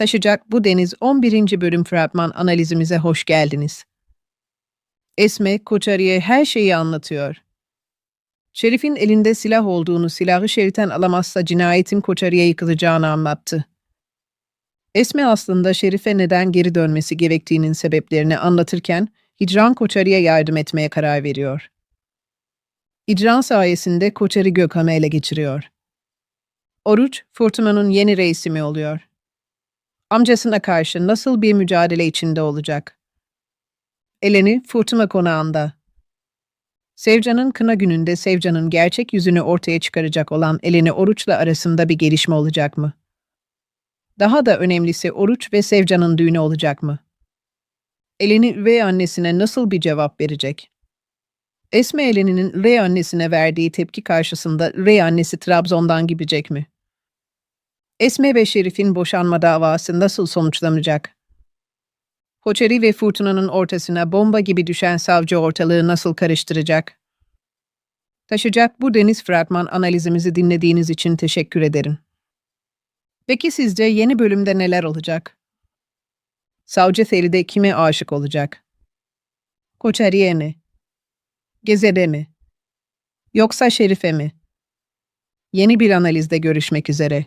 Taşacak bu deniz 11. bölüm fragman analizimize hoş geldiniz. Esme, Koçari'ye her şeyi anlatıyor. Şerif'in elinde silah olduğunu, silahı Şerif'ten alamazsa cinayetin Koçari'ye yıkılacağını anlattı. Esme aslında Şerif'e neden geri dönmesi gerektiğinin sebeplerini anlatırken, Hicran Koçari'ye yardım etmeye karar veriyor. Hicran sayesinde Koçari Gökhan'ı ele geçiriyor. Oruç, Fırtına'nın yeni reisi mi oluyor? Amcasına karşı nasıl bir mücadele içinde olacak? Eleni Fırtına konağında. Sevcan'ın kına gününde Sevcan'ın gerçek yüzünü ortaya çıkaracak olan Eleni Oruç'la arasında bir gelişme olacak mı? Daha da önemlisi Oruç ve Sevcan'ın düğünü olacak mı? Eleni üvey annesine nasıl bir cevap verecek? Esme Eleni'nin Rey annesine verdiği tepki karşısında Rey annesi Trabzon'dan gidecek mi? Esme ve Şerif'in boşanma davası nasıl sonuçlanacak? Koçeri ve Fırtına'nın ortasına bomba gibi düşen savcı ortalığı nasıl karıştıracak? Taşacak bu deniz fragman analizimizi dinlediğiniz için teşekkür ederim. Peki sizce yeni bölümde neler olacak? Savcı Feride kime aşık olacak? Koçeri'ye mi? Gezer'e mi? Yoksa Şerif'e mi? Yeni bir analizde görüşmek üzere.